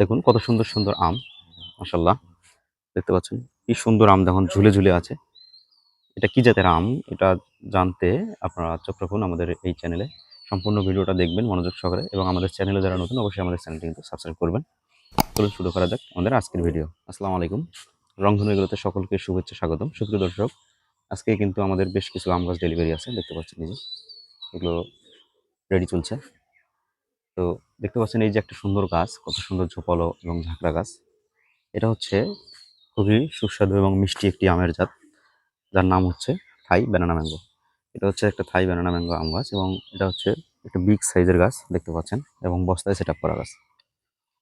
দেখুন কত সুন্দর সুন্দর আম মাসাল্লাহ দেখতে পাচ্ছেন, কি সুন্দর আম দেখুন, ঝুলে ঝুলে আছে। এটা কি জাতের আম? এটা জানতে আপনারা চোখ রাখুন আমাদের এই চ্যানেলে। সম্পূর্ণ ভিডিওটা দেখবেন মনোযোগ সহকারে এবং আমাদের চ্যানেলে যারা নতুন, অবশ্যই আমাদের চ্যানেলটি কিন্তু সাবস্ক্রাইব করবেন। চলুন শুরু করা যাক আমাদের আজকের ভিডিও। আসসালামু আলাইকুম। রংধনু এগুলোতে সকলকে শুভেচ্ছা স্বাগতম। সুপ্রিয় দর্শক, আজকে কিন্তু আমাদের বেশ কিছু আম গাছ ডেলিভারি আছে, দেখতে পাচ্ছেন নিজে এগুলো রেডি চলছে। তো দেখতে পাচ্ছেন এই যে একটা সুন্দর গাছ, কত সুন্দর ঝোপালো এবং ঝাঁকড়া গাছ। এটা হচ্ছে খুবই সুস্বাদু এবং মিষ্টি একটি আমের জাত, যার নাম হচ্ছে থাই ব্যানানা ম্যাঙ্গো। এটা হচ্ছে একটা থাই ব্যানানা ম্যাঙ্গো আম গাছ এবং এটা হচ্ছে একটা বিগ সাইজের গাছ দেখতে পাচ্ছেন এবং বস্তায় সেট আপ করা গাছ।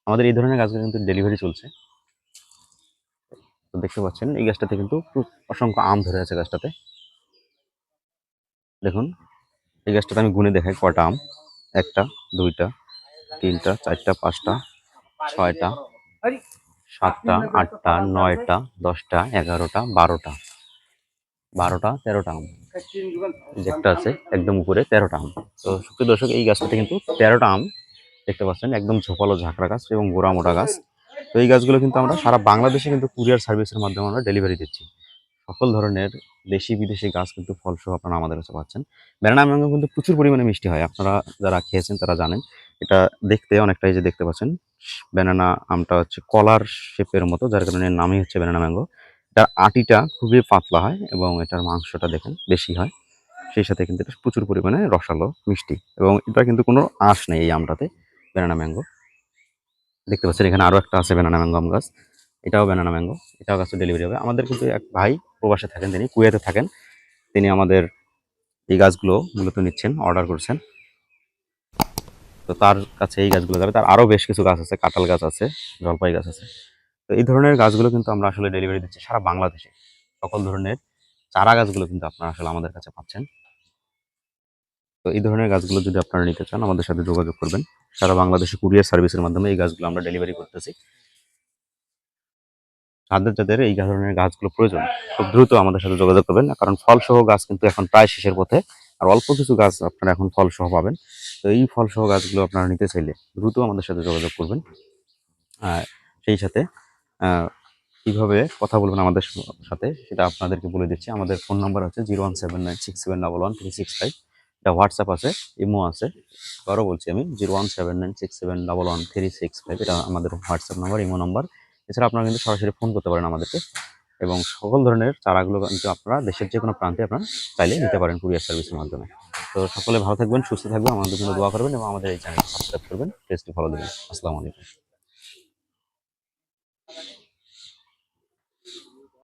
আমাদের এই ধরনের গাছগুলো কিন্তু ডেলিভারি চলছে। তো দেখতে পাচ্ছেন এই গাছটাতে কিন্তু অসংখ্য আম ধরে আছে গাছটাতে। দেখুন, এই গাছটাতে আমি গুনে দেখাই কটা আম, একটা, দুইটা তিনটা চারটা পাঁচটা ছয়টা সাতটা আটটা নয়টা দশটা এগারোটা বারোটা। বারোটা তেরোটা আম। এই যে একটা আছে একদম উপরে তেরোটা আম। তো সুপ্রিয় দর্শক এই গাছটাতে কিন্তু তেরোটা আম দেখতে পাচ্ছেন। একদম ঝোপালো ঝাঁকড়া গাছ এবং গোড়া মোটা গাছ। তো এই গাছগুলো কিন্তু আমরা সারা বাংলাদেশে কিন্তু কুরিয়ার সার্ভিসের মাধ্যমে আমরা ডেলিভারি দিচ্ছি। সকল ধরনের দেশি বিদেশি গাছ কিন্তু ফলসহ আপনারা আমাদের কাছে পাচ্ছেন। ব্যানানা ম্যাঙ্গো কিন্তু প্রচুর পরিমাণে মিষ্টি হয়। আপনারা যারা খেয়েছেন তারা জানেন। এটা দেখতে অনেকটা এই যে দেখতে পাচ্ছেন ব্যানানা আমটা হচ্ছে কলার শেপের মতো, যার কারণে নামই হচ্ছে ব্যানানা ম্যাঙ্গো এটার আটিটা খুবই পাতলা হয় এবং এটার মাংসটা দেখেন বেশি হয়, সেই সাথে কিন্তু এটা প্রচুর পরিমাণে রসালো, মিষ্টি এবং এটা কিন্তু কোনো আঁশ নেই এই আমটাতে ব্যানানা ম্যাঙ্গো দেখতে পাচ্ছেন এখানে আরও একটা আছে ব্যানানা ম্যাঙ্গো আম গাছ, এটাও ব্যানানা ম্যাঙ্গো এটাও গাছে ডেলিভারি হবে। আমাদের কিন্তু এক ভাই প্রবাসে থাকেন, তিনি কুয়েতে থাকেন, তিনি আমাদের এই গাছগুলো মূলত নিচ্ছেন অর্ডার করছেন। তো তার কাছে এই গাছগুলো যাবে। তার আরও বেশ কিছু গাছ আছে, কাঁঠাল গাছ আছে, জলপাই গাছ আছে। তো এই ধরনের গাছগুলো কিন্তু আমরা আসলে ডেলিভারি দিচ্ছি সারা বাংলাদেশে। সকল ধরনের চারা গাছগুলো কিন্তু আপনারা আসলে আমাদের কাছে পাচ্ছেন। তো এই ধরনের গাছগুলো যদি আপনারা নিতে চান, আমাদের সাথে যোগাযোগ করবেন। সারা বাংলাদেশে কুরিয়ার সার্ভিসের মাধ্যমে এই গাছগুলো আমরা ডেলিভারি করতেছি। যাদের যাদের এই ধরনের গাছগুলো প্রয়োজন, খুব দ্রুত আমাদের সাথে যোগাযোগ করবেন, কারণ ফলসহ গাছ কিন্তু এখন প্রায় শেষের পথে। আর অল্প কিছু গাছ আপনারা এখন ফলসহ পাবেন। তো এই ফলসহ গাছগুলো আপনারা নিতে চাইলে দ্রুত আমাদের সাথে যোগাযোগ করবেন। আর সেই সাথে কীভাবে কথা বলবেন আমাদের সাথে সেটা আপনাদেরকে বলে দিচ্ছি। আমাদের ফোন নাম্বার হচ্ছে zero one seven nine six seven double one three six five. এটা হোয়াটসঅ্যাপ আছে, ইমো আছে। আরও বলছি আমি, zero one seven nine six seven double one three six five. এটা আমাদের হোয়াটসঅ্যাপ নাম্বার, ইমো নাম্বার। এছাড়া আপনারা কিন্তু সরাসরি ফোন করতে পারেন আমাদেরকে। এবং সকল ধরনের চারাগুলো কিন্তু আপনারা দেশের যে কোনো প্রান্তে আপনারা চাইলে নিতে পারেন কুরিয়ার সার্ভিসের মাধ্যমে। তো সকলে ভালো থাকবেন সুস্থ থাকবেন আমাদের জন্য দোয়া করবেন এবং আমাদের এই চ্যানেলটি সাবস্ক্রাইব করবেন পেজটি ফলো দেবেন। আসসালামু আলাইকুম।